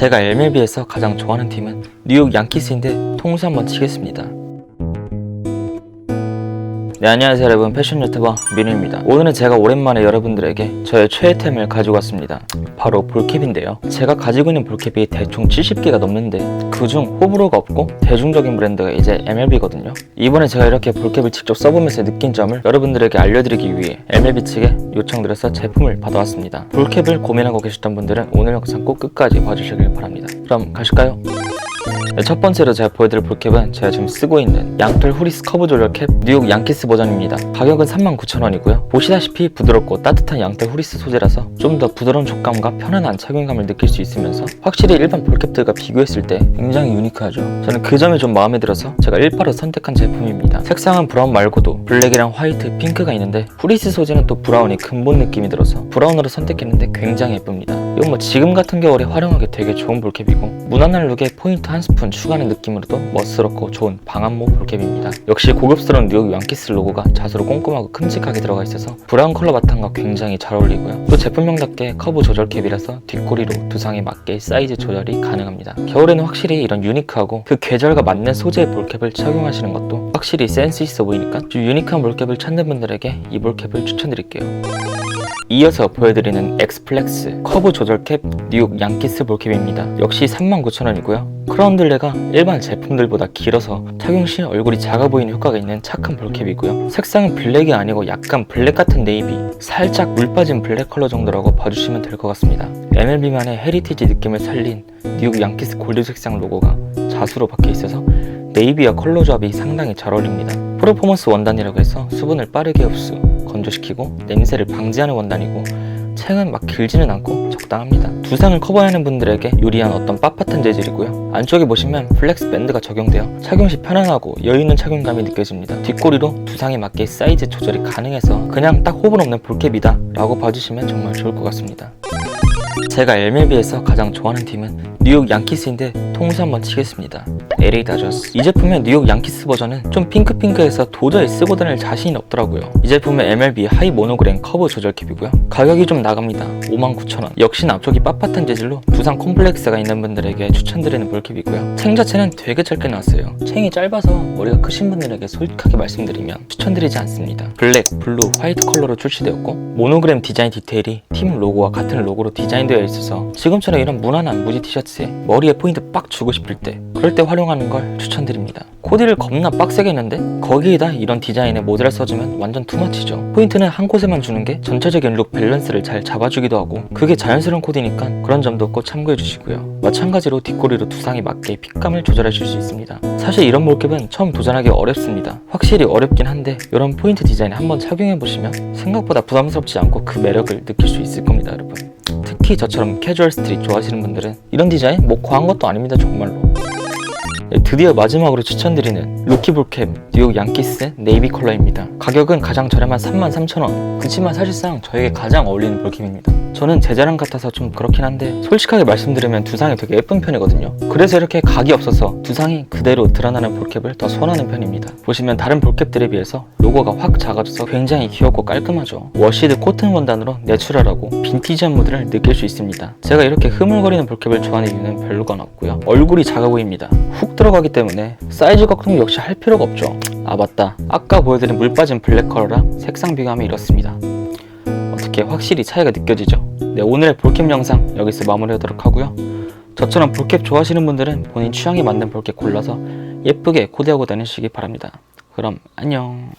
제가 MLB에서 가장 좋아하는 팀은 뉴욕 양키스인데 통수 한번 치겠습니다. 네 안녕하세요 여러분. 패션 유튜버 민우입니다. 오늘은 제가 오랜만에 여러분들에게 저의 최애템을 가지고 왔습니다. 바로 볼캡인데요. 제가 가지고 있는 볼캡이 대충 70개가 넘는데 그중 호불호가 없고 대중적인 브랜드가 이제 MLB거든요. 이번에 제가 이렇게 볼캡을 직접 써보면서 느낀 점을 여러분들에게 알려드리기 위해 MLB 측에 요청드려서 제품을 받아왔습니다. 볼캡을 고민하고 계셨던 분들은 오늘 영상 꼭 끝까지 봐주시길 바랍니다. 그럼 가실까요? 네, 첫 번째로 제가 보여드릴 볼캡은 제가 지금 쓰고 있는 양털 후리스 커브 조절 캡 뉴욕 양키스 버전입니다. 가격은 39,000원이고요. 보시다시피 부드럽고 따뜻한 양털 후리스 소재라서 좀 더 부드러운 촉감과 편안한 착용감을 느낄 수 있으면서 확실히 일반 볼캡들과 비교했을 때 굉장히 유니크하죠. 저는 그 점이 좀 마음에 들어서 제가 1파로 선택한 제품입니다. 색상은 브라운 말고도 블랙이랑 화이트, 핑크가 있는데 후리스 소재는 또 브라운이 근본 느낌이 들어서 브라운으로 선택했는데 굉장히 예쁩니다. 이건 뭐 지금 같은 겨울에 활용하기 되게 좋은 볼캡이고 무난한 룩에 포인트 한 스푼 추가하는 느낌으로도 멋스럽고 좋은 방한모 볼캡입니다. 역시 고급스러운 뉴욕 양키스 로고가 자수로 꼼꼼하고 큼직하게 들어가 있어서 브라운 컬러 바탕과 굉장히 잘 어울리고요. 또 제품명답게 커브 조절 캡이라서 뒷꼬리로 두상에 맞게 사이즈 조절이 가능합니다. 겨울에는 확실히 이런 유니크하고 그 계절과 맞는 소재의 볼캡을 착용하시는 것도 확실히 센스 있어 보이니까 좀 유니크한 볼캡을 찾는 분들에게 이 볼캡을 추천드릴게요. 이어서 보여드리는 엑스플렉스 커브 조절 캡 뉴욕 양키스 볼캡입니다. 역시 39,000원이고요. 크라운들레가 일반 제품들보다 길어서 착용 시 얼굴이 작아 보이는 효과가 있는 착한 볼캡이고요. 색상은 블랙이 아니고 약간 블랙 같은 네이비, 살짝 물 빠진 블랙 컬러 정도라고 봐주시면 될 것 같습니다. MLB만의 헤리티지 느낌을 살린 뉴욕 양키스 골드 색상 로고가 자수로 박혀 있어서 네이비와 컬러 조합이 상당히 잘 어울립니다. 프로포먼스 원단이라고 해서 수분을 빠르게 흡수, 건조시키고 냄새를 방지하는 원단이고 챙은 막 길지는 않고 적당합니다. 두상을 커버하는 분들에게 유리한 어떤 빳빳한 재질이고요. 안쪽에 보시면 플렉스 밴드가 적용되어 착용 시 편안하고 여유 있는 착용감이 느껴집니다. 뒷꼬리로 두상에 맞게 사이즈 조절이 가능해서 그냥 딱 호불 없는 볼캡이다 라고 봐주시면 정말 좋을 것 같습니다. 제가 MLB에서 가장 좋아하는 팀은 뉴욕 양키스인데 통수 한번 치겠습니다. LA 다저스. 이 제품의 뉴욕 양키스 버전은 좀 핑크핑크해서 도저히 쓰고 다닐 자신이 없더라고요. 이 제품은 MLB 하이 모노그램 커브 조절 캡이고요. 가격이 좀 나갑니다. 59,000원. 역시나 앞쪽이 빳빳한 재질로 두상 콤플렉스가 있는 분들에게 추천드리는 볼캡이고요. 챙 자체는 되게 짧게 나왔어요. 챙이 짧아서 머리가 크신 분들에게 솔직하게 말씀드리면 추천드리지 않습니다. 블랙, 블루, 화이트 컬러로 출시되었고 모노그램 디자인 디테일이 팀 로고와 같은 로고로 디자인되어 있어서 지금처럼 이런 무난한 무지 티셔츠에 머리에 포인트 빡 주고 싶을 때 그럴 때 활용하 는 걸 추천드립니다. 코디를 겁나 빡세게 했는데 거기에다 이런 디자인의 모델을 써주면 완전 투머치죠. 포인트는 한 곳에만 주는 게 전체적인 룩 밸런스를 잘 잡아주기도 하고 그게 자연스러운 코디니까 그런 점도 꼭 참고해 주시고요. 마찬가지로 뒷꼬리로 두상에 맞게 핏감을 조절해 줄 수 있습니다. 사실 이런 볼캡은 처음 도전하기 어렵습니다. 확실히 어렵긴 한데 이런 포인트 디자인 한번 착용해 보시면 생각보다 부담스럽지 않고 그 매력을 느낄 수 있을 겁니다, 여러분. 특히 저처럼 캐주얼 스트릿 좋아하시는 분들은 이런 디자인 뭐 과한 것도 아닙니다, 정말로. 네, 드디어 마지막으로 추천드리는 루키볼캡 뉴욕 양키스 네이비 컬러입니다. 가격은 가장 저렴한 33,000원. 그치만 사실상 저에게 가장 어울리는 볼캡입니다. 저는 제 자랑 같아서 좀 그렇긴 한데 솔직하게 말씀드리면 두상이 되게 예쁜 편이거든요. 그래서 이렇게 각이 없어서 두상이 그대로 드러나는 볼캡을 더 선호하는 편입니다. 보시면 다른 볼캡들에 비해서 로고가 확 작아져서 굉장히 귀엽고 깔끔하죠. 워시드 코튼 원단으로 내추럴하고 빈티지한 무드를 느낄 수 있습니다. 제가 이렇게 흐물거리는 볼캡을 좋아하는 이유는 별로건 없고요. 얼굴이 작아 보입니다. 훅 들어가기 때문에 사이즈 걱정 역시 할 필요가 없죠. 아 맞다. 아까 보여드린 물 빠진 블랙 컬러랑 색상 비교하면 이렇습니다. 어떻게 확실히 차이가 느껴지죠? 네, 오늘의 볼캡 영상 여기서 마무리하도록 하고요. 저처럼 볼캡 좋아하시는 분들은 본인 취향에 맞는 볼캡 골라서 예쁘게 코디하고 다니시기 바랍니다. 그럼 안녕.